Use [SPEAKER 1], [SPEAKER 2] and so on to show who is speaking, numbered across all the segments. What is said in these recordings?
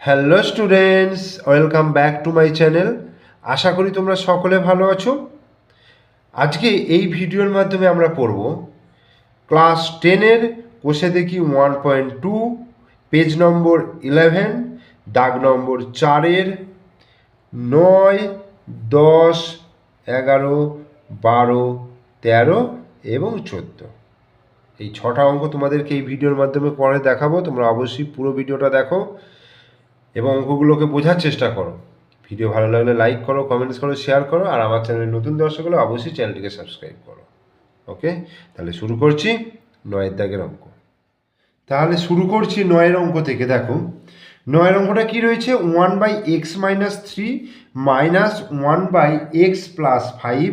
[SPEAKER 1] Hello students welcome back to my channel আশা করি তোমরা সকলে ভালো আছো। আজকে এই ভিডিওর মাধ্যমে আমরা পড়ব ক্লাস টেনের কোষে দেখি one point two page number eleven দাগ নম্বর চারের নয়, দশ, এগারো, বারো, তেরো এবং চোদ্দ। এই ছটা অঙ্ক তোমাদেরকে এই ভিডিওর মাধ্যমে পরে দেখাবো। তোমরা অবশ্যই পুরো ভিডিওটা দেখো। এবং অঙ্কগুলোকে বোঝার চেষ্টা করো। ভিডিও ভালো লাগলে লাইক করো কমেন্টস করো শেয়ার করো, আর আমার চ্যানেলের নতুন দর্শক হলে অবশ্যই চ্যানেলটিকে সাবস্ক্রাইব করো। ওকে তাহলে শুরু করছি নয়ের দাগের অঙ্ক। তাহলে শুরু করছি নয়ের অঙ্ক থেকে, দেখো। নয়ের অঙ্কটা কি রয়েছে? One by x minus three minus one by x plus five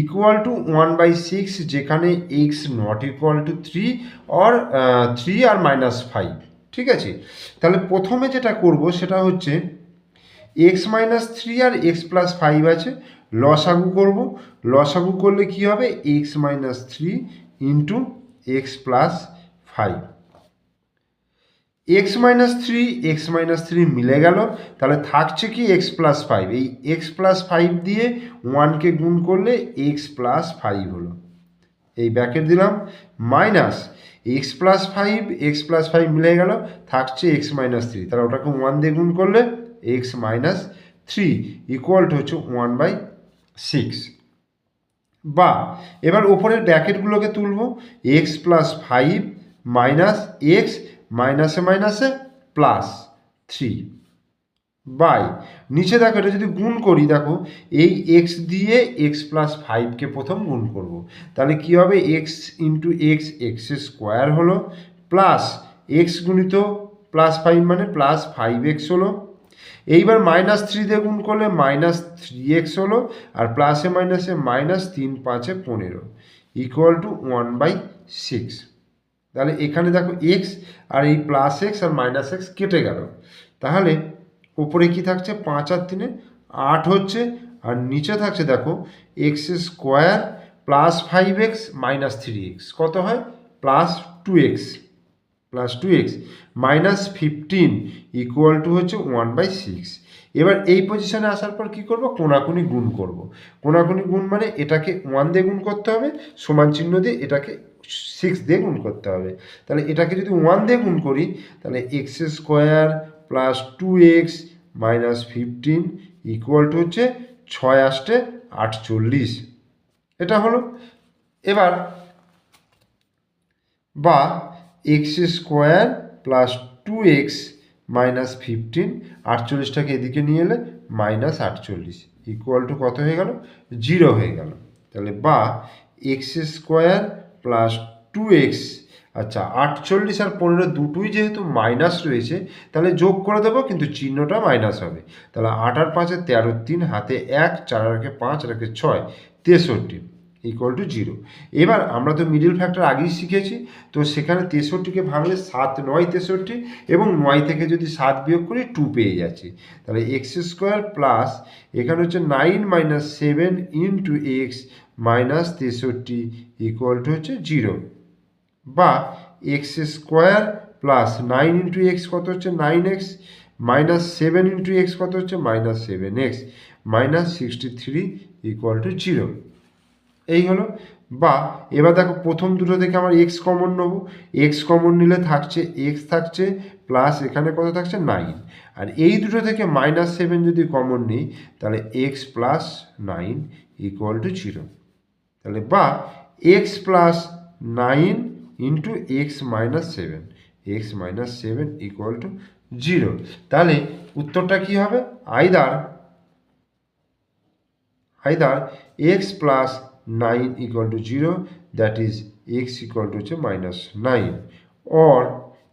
[SPEAKER 1] equal to one by six যেখানে x not equal to three or three R minus five ঠিক আছে? তাহলে প্রথমে যেটা করব সেটা হচ্ছে এক্স মাইনাস থ্রি আর এক্স প্লাস ফাইভ আছে। লসাগু করব। লসাগু করলে কি হবে? X minus three into x plus five x minus three x minus three মিলে গেল। তাহলে থাকছে কি এক্স প্লাস ফাইভ এই এক্স প্লাস ফাইভ দিয়ে ওয়ানকে গুণ করলে এক্স প্লাস ফাইভ হলো। এই ব্যাকেট দিলাম। Minus x plus five x plus five মিলে গেল, থাকছে এক্স মাইনাস থ্রি তাহলে ওটাকে ওয়ান দিয়ে গুণ করলে x minus three equal to হচ্ছে ওয়ান বাই সিক্স বা এবার ওপরের ব্র্যাকেটগুলোকে তুলব x plus five minus x মাইনাসে মাইনাসে প্লাস থ্রি বাই নিচে দেখো, এটা যদি গুণ করি, দেখো, এই এক্স দিয়ে এক্স প্লাস ফাইভকে প্রথম গুণ করব। তাহলে কি হবে? X into x x square হলো প্লাস এক্স গুণিত প্লাস ফাইভ মানে প্লাস ফাইভ এক্স হলো। এইবার মাইনাস থ্রি দিয়ে গুণ করলে মাইনাস থ্রি এক্স হলো, আর প্লাসে মাইনাসে মাইনাস তিন পাঁচে পনেরো। Equal to one by six তাহলে এখানে দেখো এক্স আর এই প্লাস এক্স আর মাইনাস এক্স কেটে গেল। তাহলে উপরে কি থাকছে? পাঁচ আর তিনে। আট হচ্ছে। আর নিচে থাকছে, দেখো x square plus five x minus three x কত হয়? Plus two x plus two x minus fifteen equal to হচ্ছে ওয়ান বাই সিক্স এবার এই পজিশনে আসার পর কি করব? কোনাকুনি গুণ করব। কোনাকুনি গুণ মানে এটাকে ওয়ান দিয়ে গুণ করতে হবে, সমান চিহ্ন দিয়ে এটাকে সিক্স দিয়ে গুণ করতে হবে। তাহলে এটাকে যদি ওয়ান দিয়ে গুণ করি, তাহলে x square plus two x minus fifteen equal to হচ্ছে ছয় আষ্টে আটচল্লিশ। এটা হলো। এবার বা x square plus two x minus fifteen আটচল্লিশটাকে এদিকে নিয়ে এলে মাইনাস আটচল্লিশ ইকুয়াল টু কত হয়ে গেল? জিরো হয়ে গেল। তাহলে বা x square plus two x আচ্ছা আটচল্লিশ আর পনেরো দুটোই যেহেতু মাইনাস রয়েছে, তাহলে যোগ করে দেবো, কিন্তু চিহ্নটা মাইনাস হবে। তাহলে আট আর পাঁচে তেরো তিন, হাতে এক, চার রাখে পাঁচ রাখে ছয়, তেষট্টি ইকুয়াল টু জিরো এবার আমরা তো মিডিল ফ্যাক্টর আগেই শিখেছি, তো সেখানে তেষট্টিকে ভাঙলে সাত, নয়, তেষট্টি এবং নয় থেকে যদি সাত বিয়োগ করি টু পেয়ে যাচ্ছি। তাহলে এক্স স্কোয়ার প্লাস এখানে হচ্ছে nine minus seven into x minus তেষট্টি ইকুয়াল টু হচ্ছে জিরো বা x square plus nine into x কত হচ্ছে? Nine x minus seven into x কত হচ্ছে? Minus seven x minus sixty three equal to zero এই হলো। বা এবার দেখো প্রথম দুটো থেকে আমার এক্স কমন নেব। এক্স কমন নিলে থাকছে এক্স থাকছে প্লাস এখানে কত থাকছে? নাইন আর এই দুটো থেকে মাইনাস সেভেন যদি কমন নিই, তাহলে x plus nine equal to zero তাহলে বা x plus nine into x minus seven x minus seven equal to zero তাহলে উত্তরটা কী হবে? Either either x plus nine equal to zero that is x equal to হচ্ছে minus nine or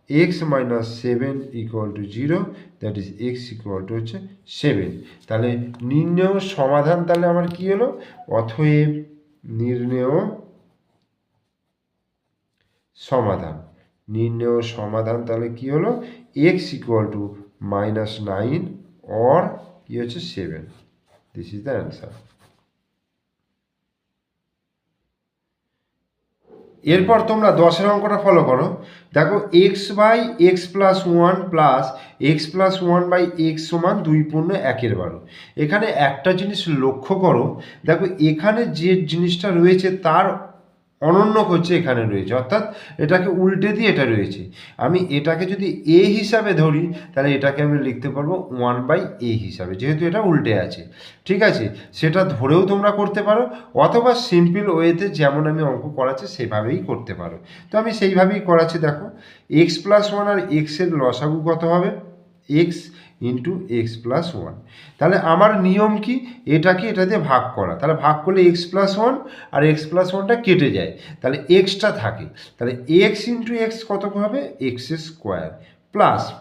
[SPEAKER 1] x minus seven equal to zero that is x equal to হচ্ছে seven তাহলে নির্ণয় সমাধান তাহলে আমার কি হলো? অথয়েব নির্ণয় সমাধান। নির্ণয় সমাধান তাহলে কি হলো? X equal to minus nine or কি হচ্ছে? Seven this is the answer এরপর তোমরা দশের অঙ্কটা ফলো করো। দেখো x by x plus one plus x plus one by x সমান দুই পূর্ণ একের বারো। এখানে একটা জিনিস লক্ষ্য করো। দেখো এখানে যে জিনিসটা রয়েছে তার অনন্য হচ্ছে এখানে রয়েছে। অর্থাৎ এটাকে উল্টে দিয়ে এটা রয়েছে। আমি এটাকে যদি এ হিসাবে ধরি, তাহলে এটাকে আমি লিখতে পারব ওয়ান বাই এ হিসাবে, যেহেতু এটা উল্টে আছে। ঠিক আছে? সেটা ধরেও তোমরা করতে পারো, অথবা সিম্পল ওয়েতে যেমন আমি অঙ্ক করাচ্ছি, সেভাবেই করতে পারো। তো আমি সেইভাবেই করাচ্ছি, দেখো। এক্স প্লাস ওয়ান আর এক্সের লসাগু কত হবে? X into x plus one তাহলে আমার নিয়ম কি? এটাকে এটা দিয়ে ভাগ করা। তাহলে ভাগ করলে এক্স প্লাস ওয়ান আর এক্স প্লাস ওয়ানটা কেটে যায়। তাহলে এক্সটা থাকে। তাহলে এক্স ইন্টু এক্স কত হবে? এক্স স্কোয়ার প্লাস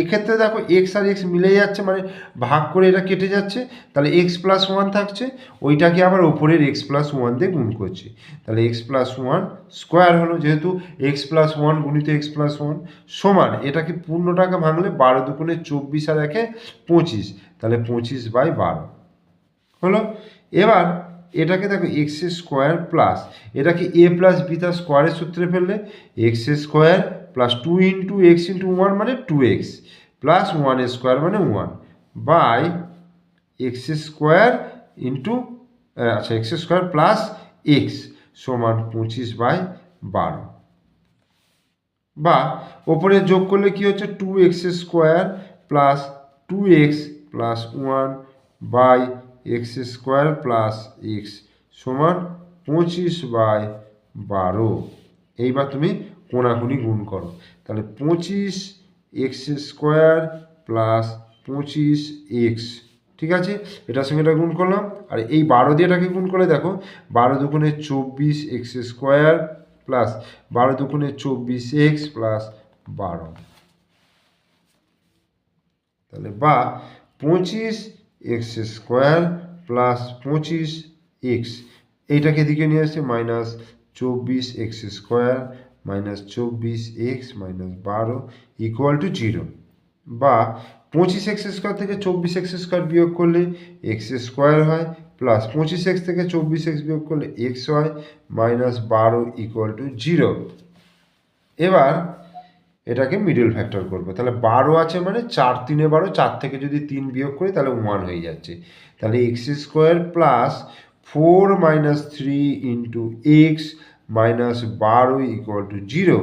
[SPEAKER 1] এক্ষেত্রে দেখো এক্স আর এক্স মিলে যাচ্ছে মানে ভাগ করে এটা কেটে যাচ্ছে, তাহলে এক্স প্লাস ওয়ান থাকছে, ওইটাকে আবার ওপরের এক্স প্লাস ওয়ান দিয়ে গুণ করছে। তাহলে এক্স প্লাস ওয়ান স্কোয়ার হলো যেহেতু এক্স প্লাস ওয়ান গুণিত এক্স প্লাস ওয়ান সমান, এটাকে পূর্ণ টাকা ভাঙলে বারো দুগুণে চব্বিশ আর একে পঁচিশ, তাহলে পঁচিশ বাই বারো। হলো? এবার এটাকে দেখো এক্স স্কোয়ার প্লাস এটাকে এ প্লাস বি তার স্কোয়ারের সূত্রে ফেললে x square plus two into x into one মানে two x plus one square মানে one by x square into আচ্ছা এক্স স্কোয়ার প্লাস এক্স সমান পঁচিশ বাই বারো। বা ওপরে যোগ করলে কি হচ্ছে? Two x square plus two x plus one by x square plus x সমান পঁচিশ বাই বারো। এইবার তুমি কোনাকুনি গুণ করো। তাহলে পঁচিশ এক্স স্কোয়ার প্লাস পঁচিশ এক্স, ঠিক আছে? এটার সঙ্গে এটা গুণ করলাম। আর এই বারো দিয়ে এটাকে গুণ করলে দেখো, বারো দুগুণে চব্বিশ এক্স স্কোয়ার প্লাস বারো দুগুণে চব্বিশ এক্স প্লাস বারো। তাহলে বা পঁচিশ এক্স স্কোয়ার প্লাস পঁচিশ এক্স, এইটাকে দিকে নিয়ে আসছে মাইনাস চব্বিশ এক্স স্কোয়ার মাইনাস চব্বিশ এক্স মাইনাস বারো ইকুয়াল টু জিরো বা পঁচিশ এক্স স্কোয়ার থেকে চব্বিশ এক্স স্কোয়ার বিয়োগ করলে এক্স স্কোয়ার হয় প্লাস পঁচিশ এক্স থেকে চব্বিশ এক্স বিয়োগ করলে এক্স হয় মাইনাস বারো ইকুয়াল টু জিরো এবার এটাকে মিডল ফ্যাক্টর করব। তাহলে বারো আছে মানে চার তিনে বারো, চার থেকে যদি তিন বিয়োগ করি তাহলে ওয়ান হয়ে যাচ্ছে। তাহলে x square plus four minus three into x minus বারো ইকুয়াল টু জিরো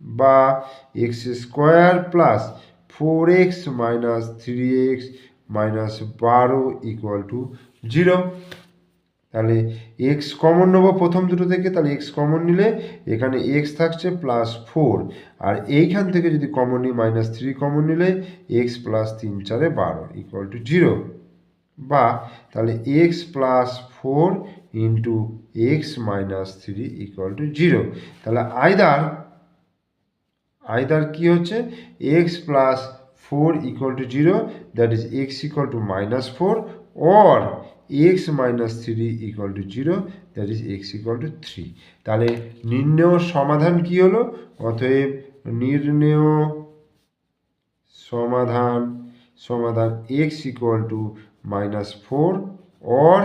[SPEAKER 1] বা x square plus four x minus three x minus বারো ইকুয়াল টু জিরো তাহলে এক্স কমন নেব প্রথম দুটো থেকে, তাহলে এক্স কমন নিলে এখানে এক্স থাকছে প্লাস ফোর আর এইখান থেকে যদি কমন নিই মাইনাস থ্রি কমন নিলে এক্স প্লাস তিন চারে বারো ইকুয়াল টু জিরো বা তাহলে x plus four into x minus three equal to zero তাহলে আয়দার আয়দার কী হচ্ছে? X plus four equal to zero that is x equal to minus four or x minus three equal to zero that is x equal to three তাহলে নির্ণেয় সমাধান কী হলো? অতএব নির্ণেয় সমাধান সমাধান x equal to minus four or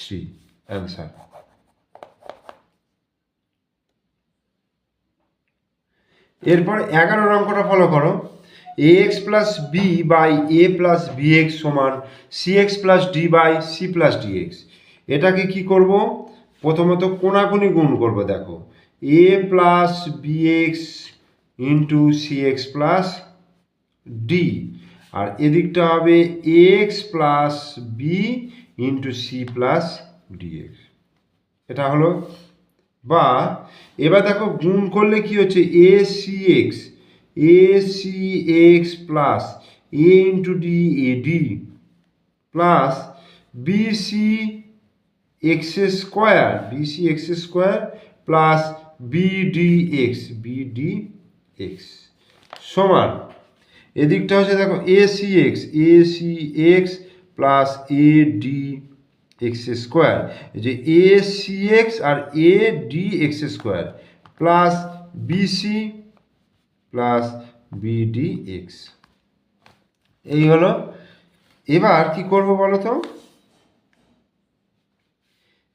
[SPEAKER 1] three answer এরপর এগারো অঙ্কটা ফলো করো। A x plus b by a plus b x সমান c x plus d by c plus d x এটাকে কি করব? প্রথমত কোনাকুনি গুণ করব, দেখো। A plus b x into c x plus d আর এদিকটা হবে a x plus b into c plus d x এটা হলো, বা এবার দেখো গুণ করলে কি হচ্ছে? A c x a c x plus a into d a d plus b c x square b c x square plus b d x b d x সমান। এদিকটা হচ্ছে দেখো a c x a c x plus a d x square যে a c x R a d x square plus b c plus b d x এই হলো, এবার কি করব বলো তো?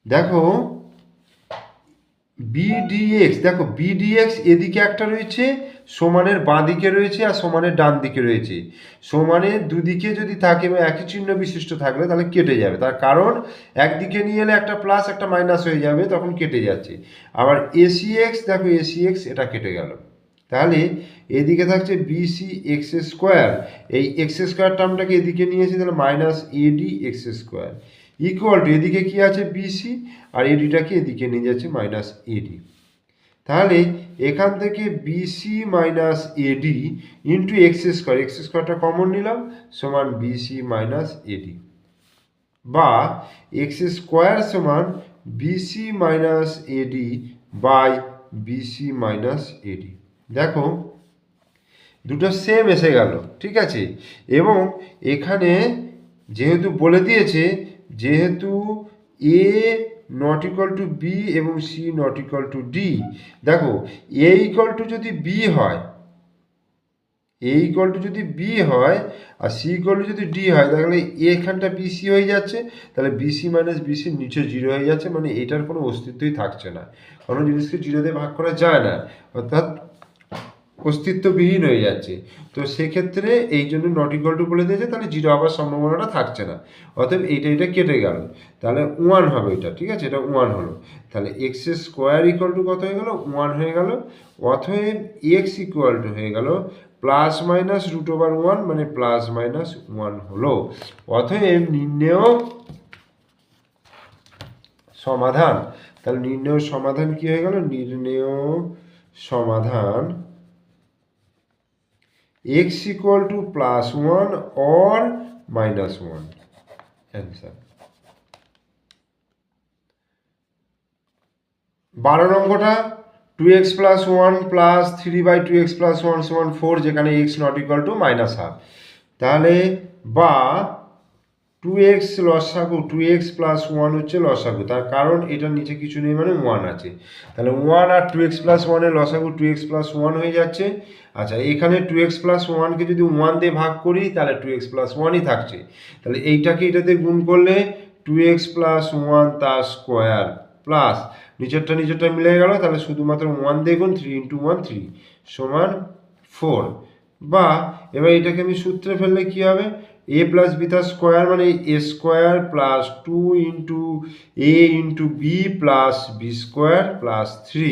[SPEAKER 1] দেখো বিডিএক্স দেখো বিডিএক্স এদিকে একটা রয়েছে, সমানের বাঁ দিকে রয়েছে আর সমানের ডান দিকে রয়েছে। সমানের দুদিকে যদি থাকে বা একই চিহ্ন বিশিষ্ট থাকলে তাহলে কেটে যাবে। তার কারণ একদিকে নিয়ে এলে একটা প্লাস একটা মাইনাস হয়ে যাবে, তখন কেটে যাচ্ছে। আবার এসিএক্স দেখো এসিএক্স এটা কেটে গেল। তাহলে এদিকে থাকছে বিসি এক্স স্কোয়ার এই এক্স স্কোয়ার টার্মটাকে এদিকে নিয়েছি তাহলে minus a d x square equal to এদিকে কি আছে বিসি আর এডিটাকে এদিকে নিয়ে যাচ্ছে মাইনাস এডি তাহলে এখান থেকে b c minus a d into x square x স্কোয়ারটা কমন নিলাম, সমান b c minus a d বা এক্স স্কোয়ার সমান b c minus a d by b c minus a d দেখো, দুটো সেম এসে গেল, ঠিক আছে? এবং এখানে যেহেতু বলে দিয়েছে যেহেতু a not equal to b এবং c not equal to d দেখো এ ইকাল টু যদি বি হয় এ ইকাল টু যদি বি হয়, আর সি ইকাল টু যদি ডি হয়, তাহলে এখানটা বিসি হয়ে যাচ্ছে। তাহলে বিসি মাইনাস বিসির নিচে জিরো হয়ে যাচ্ছে মানে এটার কোনো অস্তিত্বই থাকছে না। কোনো জিনিসকে জিরো দিয়ে ভাগ করা যায় না। অর্থাৎ অস্তিত্ববিহীন হয়ে যাচ্ছে। তো সেক্ষেত্রে এই জন্য নট ইকাল টু বলে দিয়েছে, তাহলে জিরো হওয়ার সম্ভাবনাটা থাকছে না। অতএব এইটা এটা কেটে গেল। তাহলে ওয়ান হবে এটা, ঠিক আছে? এটা ওয়ান হলো। তাহলে এক্স স্কোয়ার ইকুয়াল টু কত হয়ে গেল? ওয়ান হয়ে গেল। অতএব এক্স ইকুয়াল টু হয়ে গেল plus minus root over one মানে প্লাস মাইনাস ওয়ান হলো। অতএব নির্ণেয় সমাধান। তাহলে নির্ণয় সমাধান কি হয়ে গেল? নির্ণেয় সমাধান x equal to plus 1 or minus 1 answer. বারো নম্বরটা two x plus one plus three by two x plus one সমান ফোর যেখানে x not equal to minus half তাহলে বা টু এক্স লসাগু টু এক্স প্লাস ওয়ান হচ্ছে লসাগু। তার কারণ এটার নিচে কিছু নেই মানে ওয়ান আছে। তাহলে ওয়ান আর টু এক্স প্লাস ওয়ানের লসাগু টু এক্স প্লাস ওয়ান হয়ে যাচ্ছে। আচ্ছা এখানে টু এক্স প্লাস ওয়ানকে যদি ওয়ান দিয়ে ভাগ করি, তাহলে টু এক্স প্লাস ওয়ানই থাকছে। তাহলে এইটাকে এটাতে গুণ করলে টু এক্স প্লাস ওয়ান তার স্কোয়ার প্লাস নিচেরটা নিচেরটা মিলে গেল, তাহলে শুধুমাত্র ওয়ান দেখুন থ্রি ইন্টু ওয়ান থ্রি সমান ফোর বা এবার এটাকে আমি সূত্রে ফেললে কী হবে? এ প্লাস বি তার স্কোয়ার মানে a square plus two into a into b plus b square plus three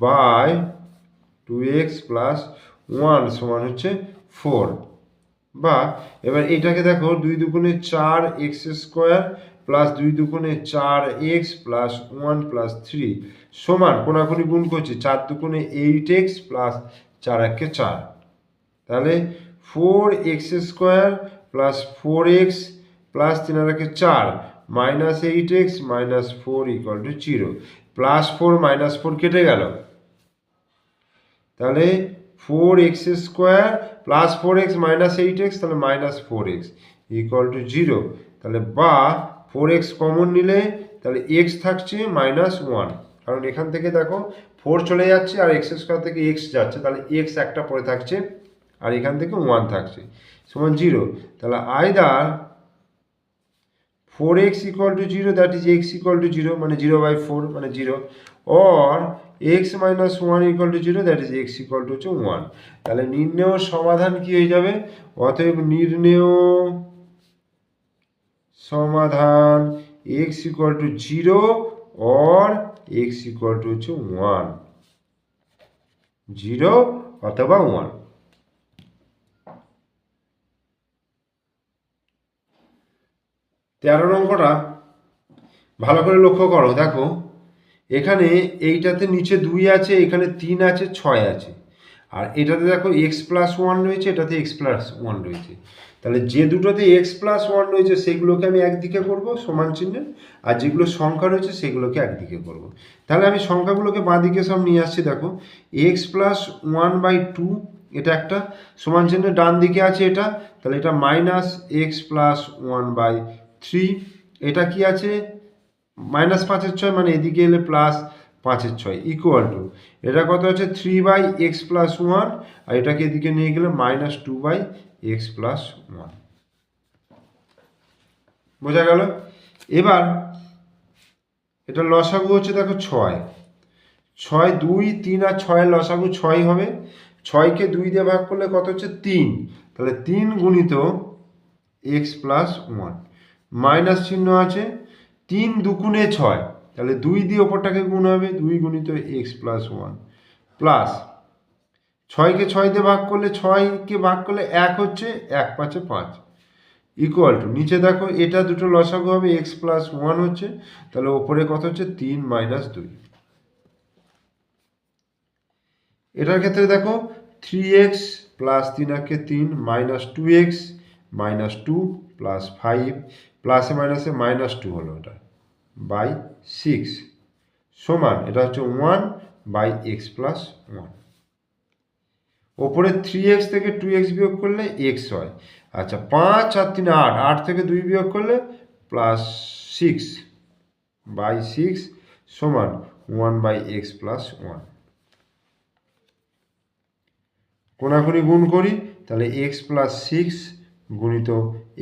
[SPEAKER 1] by two x plus one সমান হচ্ছে ফোর বা এবার এটাকে দেখো দুই দুগুণে চার এক্স স্কোয়ার প্লাস দুই দুগুণে চার x plus one plus three সমান কোনাকুনি গুণ করছি চার দুগুণে এইট এক্স প্লাস চার একে চার। তাহলে four x square plus four x plus তিন আর চার minus eight x minus four equal to zero plus four minus four কেটে গেল। তাহলে four x square plus four x minus eight x তাহলে minus four x equal to zero তাহলে বা four x common নিলে তাহলে এক্স থাকছে minus one কারণ এখান থেকে দেখো ফোর চলে যাচ্ছে আর এক্স স্কোয়ার থেকে এক্স যাচ্ছে, তাহলে এক্স একটা পরে থাকছে আর এখান থেকে ওয়ান থাকছে। সমান জিরো তাহলে either four x equal to zero that is x equal to zero মানে জিরো বাই ফোর মানে zero or x minus one equal to zero that is x equal to হচ্ছে ওয়ান তাহলে নির্ণেয় সমাধান কি হয়ে যাবে? অতএব নির্ণেয় সমাধান x equal to zero or x equal to হচ্ছে ওয়ান জিরো অথবা ওয়ান তেরো নম্বরটা ভালো করে লক্ষ্য করো, দেখো। এখানে এইটাতে নিচে দুই আছে, এখানে তিন আছে, ছয় আছে। আর এটাতে দেখো এক্স প্লাস ওয়ান রয়েছে, এটাতে এক্স প্লাস ওয়ান রয়েছে। তাহলে যে দুটোতে এক্স প্লাস ওয়ান রয়েছে, সেগুলোকে আমি একদিকে করব, সমান চিহ্নে আর যেগুলো সংখ্যা রয়েছে, সেগুলোকে একদিকে করব। তাহলে আমি সংখ্যাগুলোকে বাঁ দিকে সব নিয়ে আসছি, দেখো। X plus one by two এটা একটা সমান চিহ্নে ডান দিকে আছে এটা। তাহলে এটা minus x plus one by three এটা কি আছে? মাইনাস পাঁচের ছয় মানে এদিকে এলে প্লাস পাঁচের ছয় ইকুয়াল টু এটা কত হচ্ছে three by x plus one আর এটাকে এদিকে নিয়ে গেলে minus two by x plus one বোঝা গেল? এবার, এটা লসাগু হচ্ছে দেখো ছয়। ছয় দুই, তিন আর ছয়ের লসাগু ছয় হবে। ছয়কে দুই দিয়ে ভাগ করলে কত হচ্ছে? তিন। তাহলে তিন গুণিত এক্স প্লাস ওয়ান মাইনাস চিহ্ন আছে, তিন দুগুণে ছয়, তাহলে দুই দিয়ে ওপরটাকে গুণ হবে, দুই গুণিত এক্স প্লাস ওয়ান। প্লাস ছয়কে ছয় দিয়ে ভাগ করলে ছয়কে ভাগ করলে এক হচ্ছে এক পাঁচে পাঁচ। ইকুয়াল টু নিচে দেখো এটা দুটো লসাগু হবে, এক্স প্লাস ওয়ান হচ্ছে, তাহলে ওপরে কত হচ্ছে? তিন মাইনাস দুই। এটার ক্ষেত্রে দেখো থ্রি এক্স প্লাস তিন একে তিন minus two x minus two plus five প্লাসে মাইনাসে মাইনাস টু হলো এটা, বাই সিক্স সমান, এটা হচ্ছে one by x plus one. ওপরে থ্রি এক্স থেকে টু এক্স বিয়োগ করলে এক্স হয়। আচ্ছা পাঁচ আর তিন আট আট থেকে দুই বিয়োগ করলে প্লাস সিক্স বাই সিক্স সমান one by x plus one. কোনাকুনি গুণ করি, তাহলে এক্স প্লাস সিক্স গুণিত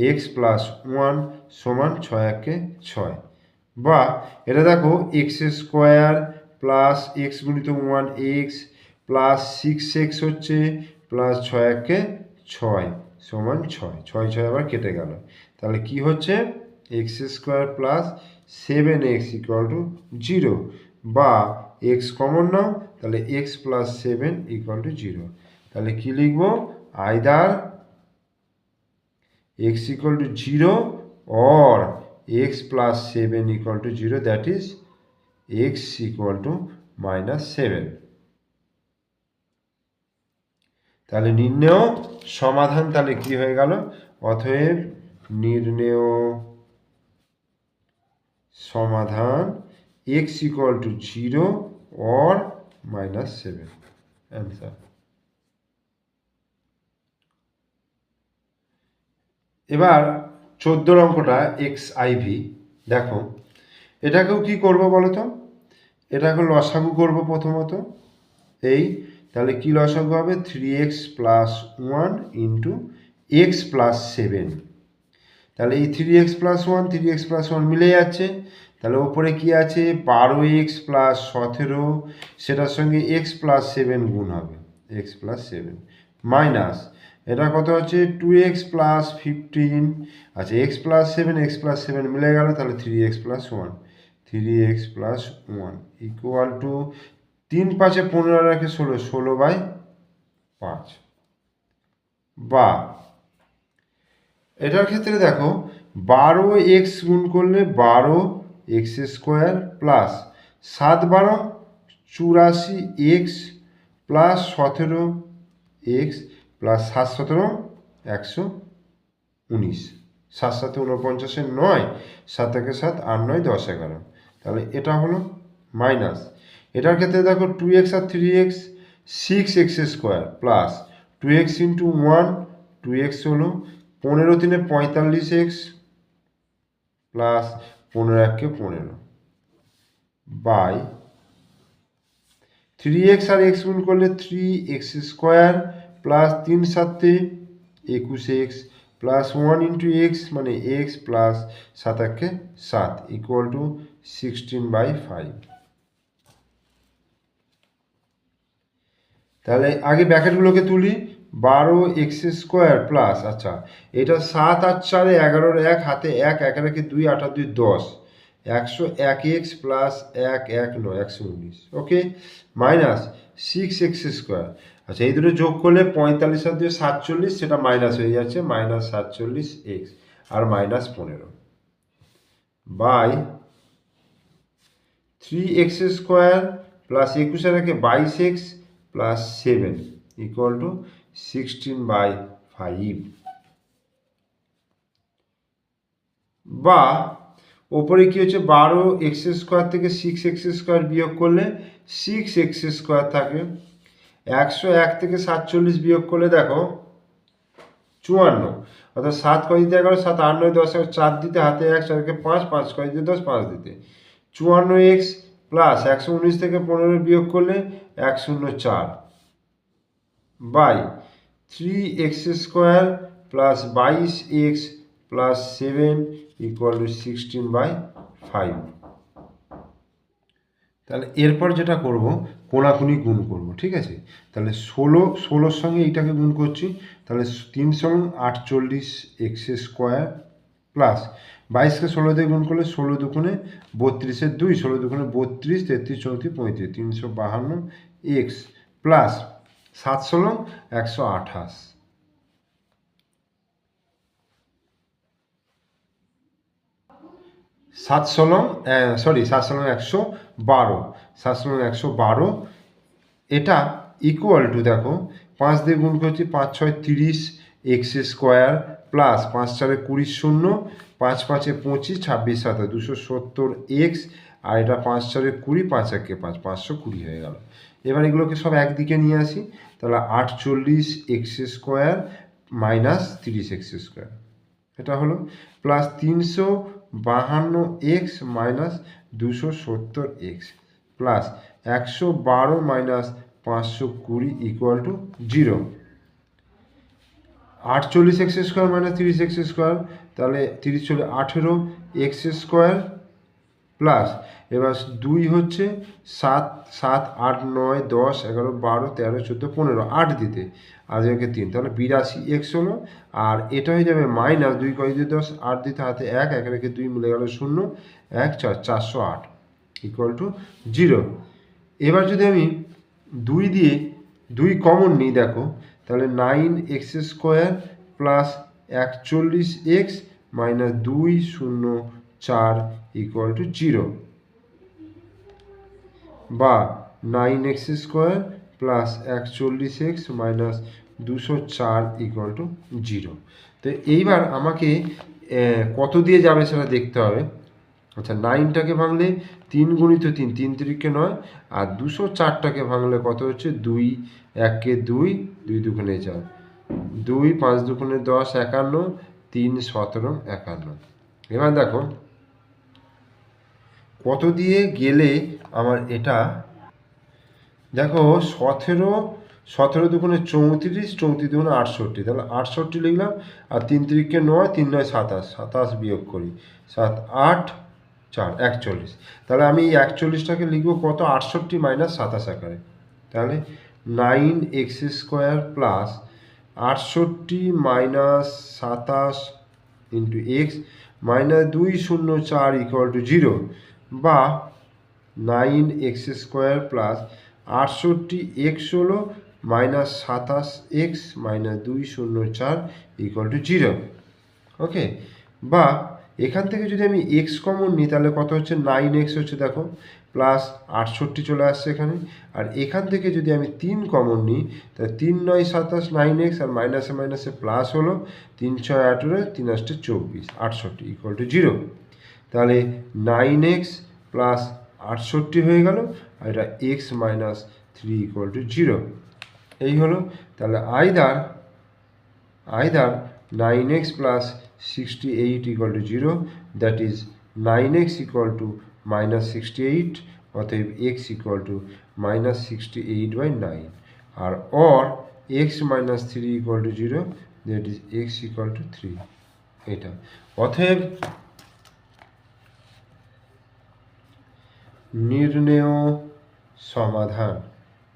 [SPEAKER 1] এক্স প্লাস ওয়ান সমান ছয় একে ছয়। বা এটা দেখো এক্স স্কোয়ার প্লাস এক্স গুণিত one x plus six x হচ্ছে প্লাস ছয় একে ছয় সমান ছয়। ছয় ছয় আবার কেটে গেল। তাহলে কি হচ্ছে? X square plus seven x equal to zero বা এক্স কমন নাও, তাহলে x plus seven equal to zero তাহলে কি লিখব? Either x equal to zero or x plus seven equal to zero that is x equal to minus seven তাহলে নির্ণেয় সমাধান তাহলে কি হয়ে গেল? অতএব নির্ণেয় সমাধান x equal to zero or minus seven answer এবার চোদ্দোর অঙ্কটা এক্স আইভি দেখো। এটাকেও কি করব বলো তো এটাকে লসাগু করব প্রথমত। এই, তাহলে কি লসাগু হবে? Three x plus one into x plus seven তাহলে এই three x plus one three x plus one মিলে যাচ্ছে। তাহলে ওপরে কি আছে? বারো এক্স প্লাস সতেরো, সেটার সঙ্গে এক্স প্লাস সেভেন গুণ হবে। এক্স প্লাস সেভেন মাইনাস এটা কত হচ্ছে? টু এক্স প্লাস ফিফটিন আচ্ছা x plus seven x plus seven মিলে গেল, তাহলে three x plus one three x plus one equal to তিন পাঁচে পনেরো রাখে ষোলো ষোলো বাই পাঁচ। বা, এটার ক্ষেত্রে দেখো, বারো এক্স গুণ করলে বারো এক্স স্কোয়ার প্লাস সাত বারো, চুরাশি এক্স প্লাস সতেরো এক্স প্লাস সাত সতেরো, একশো উনিশ। সাত সাথে উনপঞ্চাশের নয়, সাত একে সাত, আট নয়, দশ এগারো। তাহলে এটা হলো মাইনাস। এটার ক্ষেত্রে দেখো টু এক্স আর three x six x square plus two x into one two x হলো পনেরো তিনে পঁয়তাল্লিশ এক্স প্লাস পনেরো এককে পনেরো বাই থ্রি এক্স আর এক্স গুণ করলে থ্রি এক্স স্কোয়ার প্লাস তিন সাতে একুশ x plus one into x মানে এক্স প্লাস সাত একে সাত equal to sixteen by five তাহলে আগে ব্যাকেটগুলোকে তুলি, বারো এক্স স্কোয়ার প্লাস আচ্ছা এটা সাত আট চারে এগারোর এক, হাতে এক এক একে দুই আর দুই, দশ, একশো এক এক্স প্লাস এক এক নয়, একশো উনিশ okay minus six x square আচ্ছা এই দুটো যোগ করলে পঁয়তাল্লিশ আর দুই, সাতচল্লিশ, সেটা মাইনাস হয়ে যাচ্ছে মাইনাস সাতচল্লিশ এক্স আর মাইনাস পনেরো। By three x square plus একুশের একে বাইশ x plus seven equal to sixteen by five বা ওপরে কি হচ্ছে? বারো এক্স স্কোয়ার থেকে সিক্স এক্স স্কোয়ার বিয়োগ করলে সিক্স এক্স স্কোয়ার থাকে। একশো এক থেকে সাতচল্লিশ বিয়োগ করলে দেখো চুয়ান্ন। অর্থাৎ সাত কয় দিতে এগারো, সাত আট নয়, দশ চার দিতে হাতে এক চারকে পাঁচ পাঁচ কয় দিতে দশ, পাঁচ দিতে। চুয়ান্ন এক্স প্লাস একশো উনিশ থেকে পনেরো বিয়োগ করলে এক শূন্য চার। By three x square plus বাইশ x plus seven equal to sixteen by five. তাহলে এরপর যেটা করব, কোনাকুনি গুণ করব, ঠিক আছে? তাহলে ষোলো, ষোলোর সঙ্গে এইটাকে গুণ করছি, তাহলে তিন সঙ্গে আটচল্লিশ এক্স স্কোয়ার প্লাস বাইশকে ষোলো দিয়ে গুণ করলে ষোলো দুগুণে বত্রিশের দুই, ষোলো দুগুণে বত্রিশ, তেত্রিশ, চৌত্রিশ, পঁয়ত্রিশ, তিনশো বাহান্ন এক্স প্লাস সাত ষোলো একশো আঠাশ। সাত ষোলো সরি সাত ষোলো একশো বারো। সাত একশো বারো। এটা ইকুয়াল টু দেখো, পাঁচ দিয়ে গুণ করছি পাঁচ ছয় তিরিশ এক্স স্কোয়ার প্লাস পাঁচ চারে কুড়ি শূন্য, পাঁচ পাঁচে পঁচিশ, ছাব্বিশ সাথে দুশো সত্তর এক্স আর এটা পাঁচ চারে কুড়ি, পাঁচ একে পাঁচ, পাঁচশো কুড়ি হয়ে গেল। এবার এগুলোকে সব একদিকে নিয়ে আসি, তাহলে আটচল্লিশ এক্স স্কোয়ার মাইনাস তিরিশ এক্স স্কোয়ার এটা হলো প্লাস তিনশো বাহান্ন এক্স মাইনাস দুশো সত্তর এক্স প্লাস একশো বারো মাইনাস পাঁচশো কুড়ি ইকুয়াল টু জিরো আটচল্লিশ এক্স স্কোয়ার মাইনাস তিরিশ এক্স স্কোয়ার তাহলে তিরিশ চল্লিশ আঠেরো এক্স স্কোয়ার প্লাস এবার দুই হচ্ছে সাত সাত, আট, নয়, দশ, এগারো, বারো, তেরো, চোদ্দ, পনেরো, আট দিতে। আর একে তিন, তাহলে বিরাশি এক্স হলো, আর এটা হয়ে যাবে মাইনাস দুই কয় দিয়ে দশ, আট দিতে হাতে এক এক রেখে দুই মিলে গেল শূন্য, এক, চার, চারশো আট ইকুয়াল টু জিরো এবার যদি আমি দুই দিয়ে দুই কমন নিই, দেখো, তাহলে নাইন এক্স স্কোয়ার প্লাস একচল্লিশ এক্স মাইনাস দুই শূন্য চার ইকুয়াল টু জিরো বা নাইন এক্স স্কোয়ার প্লাস একচল্লিশ এক্স মাইনাস দুশো চার ইকুয়াল টু জিরো তো এইবার আমাকে কত দিয়ে যাবে সেটা দেখতে হবে। আচ্ছা নাইনটাকে ভাঙলে তিন গুণিত তিন তিন তিরিকে নয়, আর দুশো চারটাকে ভাঙলে কত হচ্ছে? দুই এককে দুই দুই দুগুণে চার। দুই, পাঁচ দুগুণে দশ, একান্ন, তিন, সতেরো, একান্ন। এবার দেখো কত দিয়ে গেলে আমার এটা? দেখো, সতেরো সতেরো দুগুণে চৌত্রিশ চৌত্রিশ দুগুণে আটষট্টি। তাহলে আটষট্টি লিখলাম, আর তিন তিরিকে নয়, তিন নয় সাতাশ। সাতাশ বিয়োগ করি। সাত, আট, চার, একচল্লিশ। তাহলে আমি এই একচল্লিশটাকে লিখব কত? আটষট্টি মাইনাস সাতাশ আকারে। তাহলে নাইন এক্স স্কোয়ার প্লাস আটষট্টি মাইনাস সাতাশ ইন্টু এক্স মাইনাস দুই শূন্য চার ইকুয়াল টু জিরো। বা নাইন এক্স স্কোয়ার প্লাস আটষট্টি এক্স হলো মাইনাস সাতাশ এক্স মাইনাস দুই শূন্য চার ইকুয়াল টু জিরো ওকে বা এখান থেকে যদি আমি এক্স কমন নিই, তাহলে কত হচ্ছে? নাইন এক্স হচ্ছে দেখো প্লাস আটষট্টি চলে আসছে এখানে। আর এখান থেকে যদি আমি তিন কমন নিই, তাহলে তিন নয় সাতাশ নাইন এক্স আর মাইনাসে মাইনাসে প্লাস হলো, তিন ছয় আঠেরো, তিন আষ্টে চব্বিশ, আটষট্টি ইকুয়াল টু জিরো তাহলে নাইন এক্স প্লাস আটষট্টি হয়ে গেল, আর এটা x minus three equal to zero এই হলো, তাহলে either either nine x plus sixty eight equal to zero that is nine x equal to minus sixty eight অতএব x equal to minus sixty eight by nine R or x minus three equal to zero that is x equal to three এটা। অতএব নির্ণেয় সমাধান।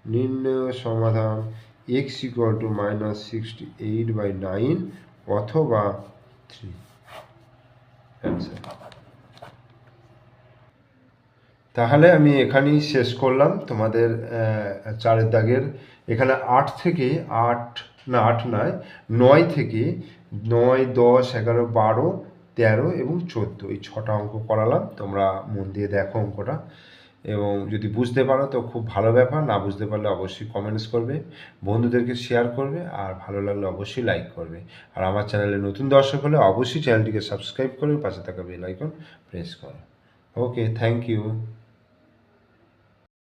[SPEAKER 1] নির্ণেয় সমাধান x equal to minus sixty eight by nine অথবা three তাহলে আমি এখানেই শেষ করলাম তোমাদের চারের দাগের। এখানে আট থেকে আট, না, আট নয় নয় থেকে নয়, দশ, এগারো, বারো তেরো এবং চোদ্দ। এই ছটা অঙ্ক করালাম, তোমরা মন দিয়ে দেখো অঙ্কটা। এবং যদি বুঝতে পারো তো খুব ভালো ব্যাপার, না বুঝতে পারলে অবশ্যই কমেন্টস করবে, বন্ধুদেরকে শেয়ার করবে, আর ভালো লাগলে অবশ্যই লাইক করবে। আর আমার চ্যানেলে নতুন দর্শক হলে অবশ্যই চ্যানেলটিকে সাবস্ক্রাইব করবে পাশে থাকা বেল আইকন প্রেস করো। Okay thank you